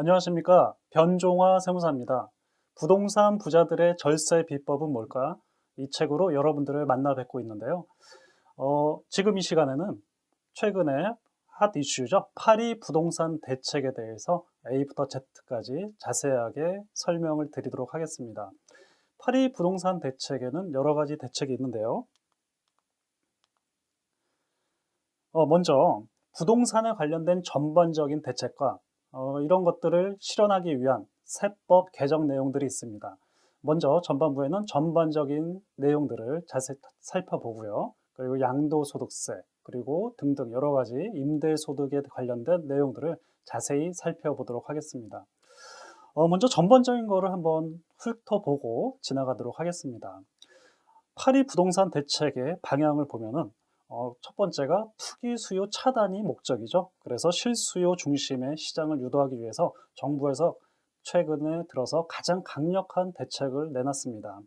안녕하십니까. 변종화 세무사입니다. 부동산 부자들의 절세 비법은 뭘까? 이 책으로 여러분들을 만나 뵙고 있는데요. 어, 지금 이 시간에는 최근에 핫 이슈죠. 파리 부동산 대책에 대해서 A부터 Z까지 자세하게 설명을 드리도록 하겠습니다. 파리 부동산 대책에는 여러 가지 대책이 있는데요. 어, 먼저 부동산에 관련된 전반적인 대책과 어, 이런 것들을 실현하기 위한 세법 개정 내용들이 있습니다. 먼저 전반부에는 전반적인 내용들을 자세히 살펴보고요. 그리고 양도소득세, 그리고 등등 여러 가지 임대소득에 관련된 내용들을 자세히 살펴보도록 하겠습니다. 어, 먼저 전반적인 거를 한번 훑어보고 지나가도록 하겠습니다. 파리 부동산 대책의 방향을 보면은 어, 첫 번째가 투기 수요 차단이 목적이죠. 그래서 실수요 중심의 시장을 유도하기 위해서 정부에서 최근에 들어서 가장 강력한 대책을 내놨습니다.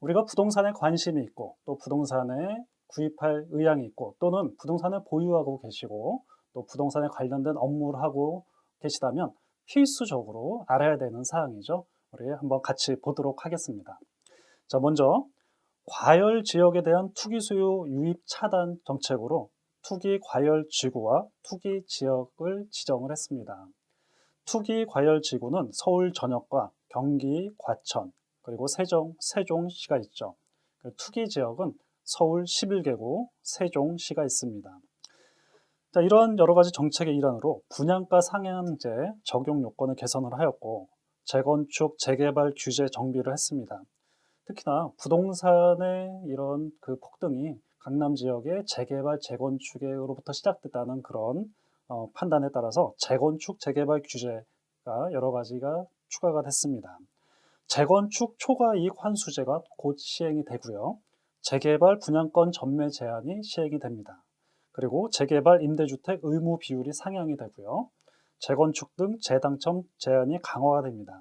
우리가 부동산에 관심이 있고 또 부동산에 구입할 의향이 있고 또는 부동산을 보유하고 계시고 또 부동산에 관련된 업무를 하고 계시다면 필수적으로 알아야 되는 사항이죠. 우리 한번 같이 보도록 하겠습니다. 자, 먼저 과열 지역에 대한 투기 수요 유입 차단 정책으로 투기 과열 지구와 투기 지역을 지정을 했습니다. 투기 과열 지구는 서울 전역과 경기 과천 그리고 세종 세종시가 있죠. 그 투기 지역은 서울 11개구 세종시가 있습니다. 자, 이런 여러 가지 정책의 일환으로 분양가 상한제 적용 요건을 개선을 하였고 재건축 재개발 규제 정비를 했습니다. 특히나 부동산의 이런 그 폭등이 강남 지역의 재개발 재건축으로부터 시작됐다는 그런 어, 판단에 따라서 재건축 재개발 규제가 여러 가지가 추가가 됐습니다. 재건축 초과 이익 환수제가 곧 시행이 되고요. 재개발 분양권 전매 제한이 시행이 됩니다. 그리고 재개발 임대주택 의무 비율이 상향이 되고요. 재건축 등 재당첨 제한이 강화가 됩니다.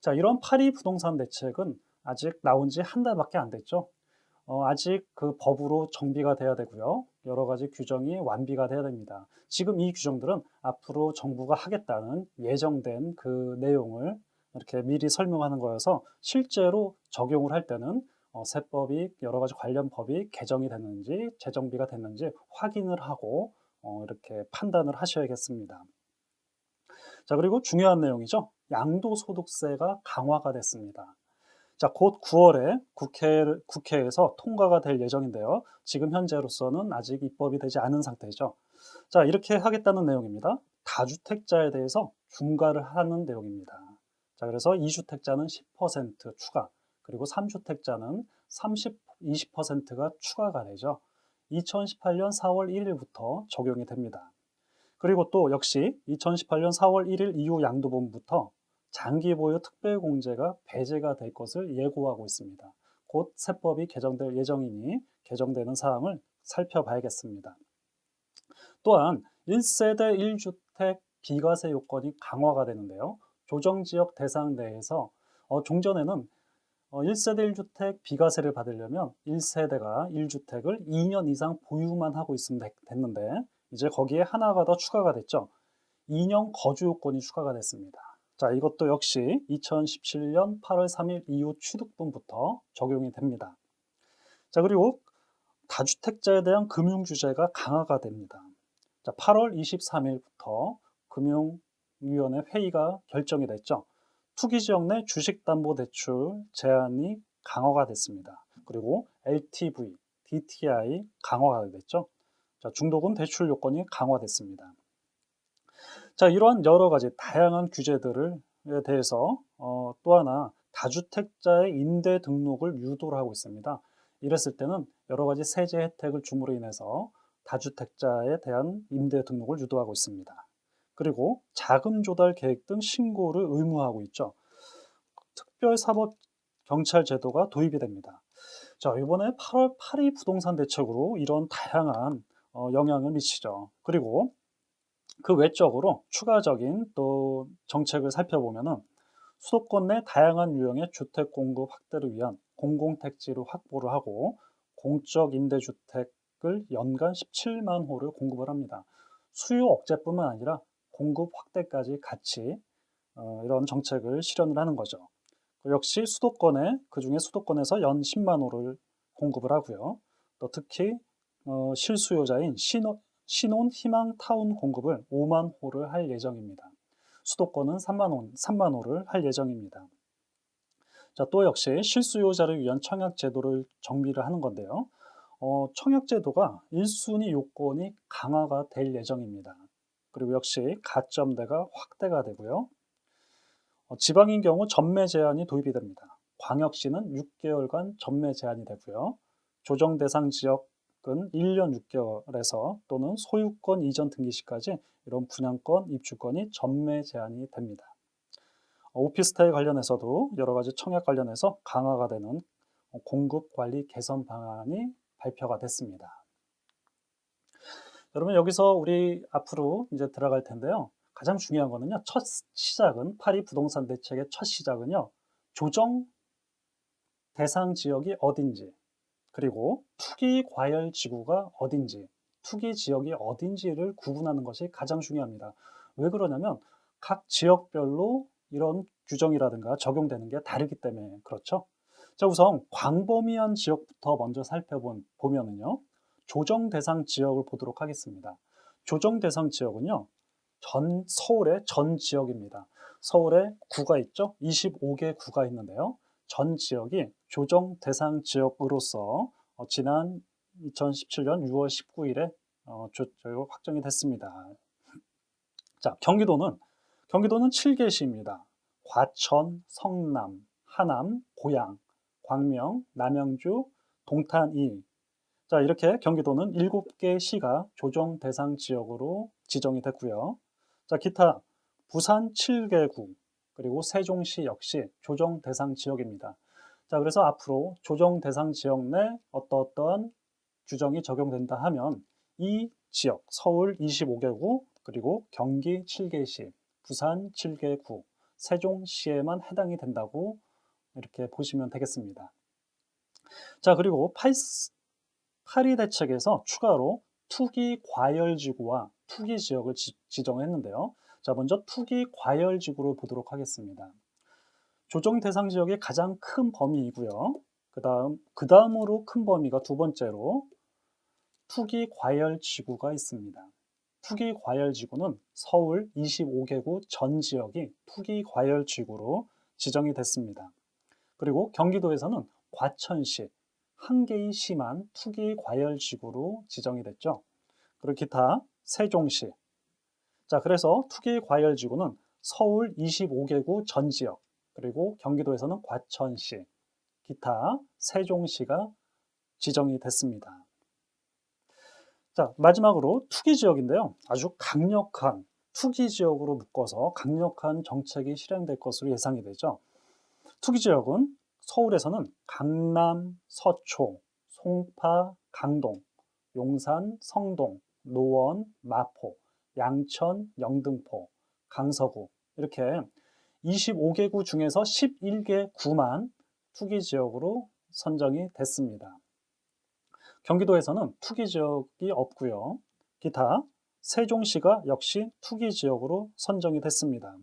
자, 이런 파리 부동산 대책은 아직 나온 지 한 달밖에 안 됐죠. 어, 아직 그 법으로 정비가 돼야 되고요. 여러 가지 규정이 완비가 돼야 됩니다. 지금 이 규정들은 앞으로 정부가 하겠다는 예정된 그 내용을 이렇게 미리 설명하는 거여서 실제로 적용을 할 때는 어, 세법이 여러 가지 관련 법이 개정이 됐는지 재정비가 됐는지 확인을 하고 어, 이렇게 판단을 하셔야겠습니다. 자 그리고 중요한 내용이죠. 양도소득세가 강화가 됐습니다. 자, 곧 9월에 국회, 국회에서 통과가 될 예정인데요. 지금 현재로서는 아직 입법이 되지 않은 상태죠. 자, 이렇게 하겠다는 내용입니다. 다주택자에 대해서 중과를 하는 내용입니다. 자, 그래서 2주택자는 10% 추가, 그리고 3주택자는 30, 20%가 추가가 되죠. 2018년 4월 1일부터 적용이 됩니다. 그리고 또 역시 2018년 4월 1일 이후 양도본부터 장기 보유 특별 공제가 배제가 될 것을 예고하고 있습니다. 곧 세법이 개정될 예정이니 개정되는 사항을 살펴봐야겠습니다. 또한 1세대 1주택 비과세 요건이 강화가 되는데요. 조정지역 대상 내에서 어, 종전에는 어, 1세대 1주택 비과세를 받으려면 1세대가 1주택을 2년 이상 보유만 하고 있으면 됐는데 이제 거기에 하나가 더 추가가 됐죠. 2년 거주 요건이 추가가 됐습니다. 자, 이것도 역시 2017년 8월 3일 이후 취득분부터 적용이 됩니다. 자, 그리고 다주택자에 대한 금융 규제가 강화가 됩니다. 자, 8월 23일부터 금융위원회 회의가 결정이 됐죠. 투기 지역 내 주식담보대출 제한이 강화가 됐습니다. 그리고 LTV, DTI 강화가 됐죠. 자, 중도금 대출 요건이 강화됐습니다. 자, 이러한 여러 가지 다양한 규제들에 대해서 어, 또 하나 다주택자의 임대 등록을 유도를 하고 있습니다. 이랬을 때는 여러 가지 세제 혜택을 줌으로 인해서 다주택자에 대한 임대 등록을 유도하고 있습니다. 그리고 자금 조달 계획 등 신고를 의무화하고 있죠. 특별사법 경찰 제도가 도입이 됩니다. 자, 이번에 8월 8일 부동산 대책으로 이런 다양한 어, 영향을 미치죠. 그리고 그 외적으로 추가적인 또 정책을 살펴보면은 수도권 내 다양한 유형의 주택 공급 확대를 위한 공공택지를 확보를 하고 공적 임대주택을 연간 17만 호를 공급을 합니다. 수요 억제뿐만 아니라 공급 확대까지 같이 어, 이런 정책을 실현을 하는 거죠. 역시 수도권에 그 중에 수도권에서 연 10만 호를 공급을 하고요. 또 특히 어, 실수요자인 신혼 희망 타운 공급을 5만 호를 할 예정입니다. 수도권은 3만 호, 3만 호를 할 예정입니다. 자, 또 역시 실수요자를 위한 청약 제도를 정비를 하는 건데요. 어, 청약 제도가 1순위 요건이 강화가 될 예정입니다. 그리고 역시 가점대가 확대가 되고요. 어, 지방인 경우 전매 제한이 도입이 됩니다. 광역시는 6개월간 전매 제한이 되고요. 조정 대상 지역 은 1년 6개월에서 또는 소유권 이전 등기 시까지 이런 분양권, 입주권이 전매 제한이 됩니다. 어, 오피스텔 관련해서도 여러 가지 청약 관련해서 강화가 되는 공급 관리 개선 방안이 발표가 됐습니다. 여러분 여기서 우리 앞으로 이제 들어갈 텐데요. 가장 중요한 거는요. 첫 시작은 파리 부동산 대책의 첫 시작은요. 조정 대상 지역이 어딘지 그리고 투기 과열 지구가 어딘지 투기 지역이 어딘지를 구분하는 것이 가장 중요합니다. 왜 그러냐면 각 지역별로 이런 규정이라든가 적용되는 게 다르기 때문에 그렇죠. 자 우선 광범위한 지역부터 먼저 살펴보면은요. 조정 대상 지역을 보도록 하겠습니다. 조정 대상 지역은요. 전 서울의 전 지역입니다. 서울에 구가 있죠. 25개 구가 있는데요. 전 지역이 조정 대상 지역으로서 어, 지난 2017년 6월 19일에 어, 조, 확정이 됐습니다. 자, 경기도는 경기도는 7개 시입니다. 과천, 성남, 하남, 고양, 광명, 남양주, 동탄 2. 자, 이렇게 경기도는 7개 시가 조정 대상 지역으로 지정이 됐고요. 자, 기타 부산 7개구 그리고 세종시 역시 조정 대상 지역입니다. 자, 그래서 앞으로 조정 대상 지역 내 어떠어떠한 규정이 적용된다 하면 이 지역 서울 25개구 그리고 경기 7개시, 부산 7개구, 세종시에만 해당이 된다고 이렇게 보시면 되겠습니다. 자, 그리고 파리 대책에서 추가로 투기 과열 지구와 투기 지역을 지, 정했는데요. 자, 먼저 투기 과열지구를 보도록 하겠습니다. 조정 대상 지역의 가장 큰 범위이고요. 그 다음, 그 다음으로 큰 범위가 두 번째로 투기 과열 지구가 있습니다. 투기 과열 지구는 서울 25개구 전 지역이 투기 과열 지구로 지정이 됐습니다. 그리고 경기도에서는 과천시 한 개의 시만 투기 과열 지구로 지정이 됐죠. 그리고 기타 세종시. 자, 그래서 투기 과열 지구는 서울 25개구 전 지역, 그리고 경기도에서는 과천시, 기타 세종시가 지정이 됐습니다. 자, 마지막으로 투기 지역인데요. 아주 강력한 투기 지역으로 묶어서 강력한 정책이 실행될 것으로 예상이 되죠. 투기 지역은 서울에서는 강남, 서초, 송파, 강동, 용산, 성동, 노원, 마포, 양천, 영등포, 강서구 이렇게 25개구 중에서 11개 구만 투기 지역으로 선정이 됐습니다. 경기도에서는 투기 지역이 없고요. 기타 세종시가 역시 투기 지역으로 선정이 됐습니다.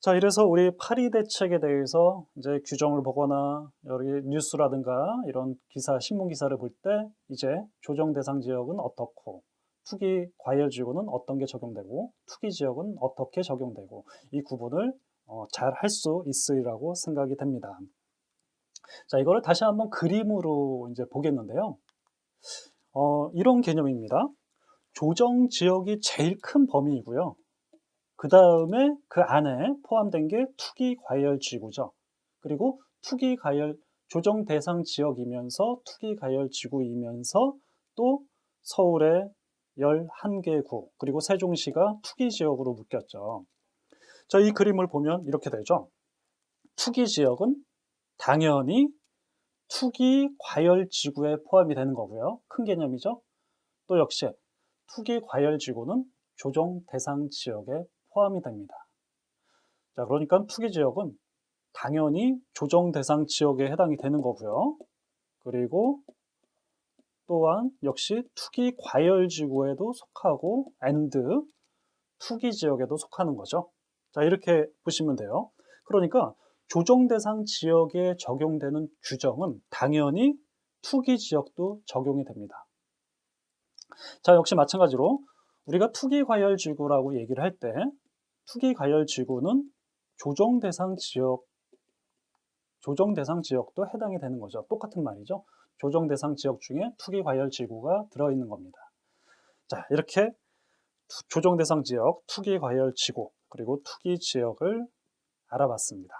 자, 이래서 우리 파리 대책에 대해서 이제 규정을 보거나 여기 뉴스라든가 이런 기사, 신문 기사를 볼 때 이제 조정 대상 지역은 어떻고 투기 과열 지역은 어떤 게 적용되고 투기 지역은 어떻게 적용되고 이 구분을 어, 잘할 수 있으리라고 생각이 됩니다. 자, 이거를 다시 한번 그림으로 이제 보겠는데요. 어, 이런 개념입니다. 조정 지역이 제일 큰 범위이고요. 그 다음에 그 안에 포함된 게 투기 과열 지구죠. 그리고 투기 과열 조정 대상 지역이면서 투기 과열 지구이면서 또 서울의 11개 구 그리고 세종시가 투기 지역으로 묶였죠. 자, 이 그림을 보면 이렇게 되죠. 투기 지역은 당연히 투기 과열 지구에 포함이 되는 거고요. 큰 개념이죠. 또 역시 투기 과열 지구는 조정 대상 지역에 포함이 됩니다. 자, 그러니까 투기 지역은 당연히 조정 대상 지역에 해당이 되는 거고요. 그리고 또한 역시 투기 과열 지구에도 속하고 and 투기 지역에도 속하는 거죠. 자, 이렇게 보시면 돼요. 그러니까 조정 대상 지역에 적용되는 규정은 당연히 투기 지역도 적용이 됩니다. 자, 역시 마찬가지로 우리가 투기 과열 지구라고 얘기를 할 때 투기 과열 지구는 조정 대상 지역 조정 대상 지역도 해당이 되는 거죠. 똑같은 말이죠. 조정 대상 지역 중에 투기 과열 지구가 들어 있는 겁니다. 자, 이렇게 투- 조정 대상 지역, 투기 과열 지구, 그리고 투기 지역을 알아봤습니다.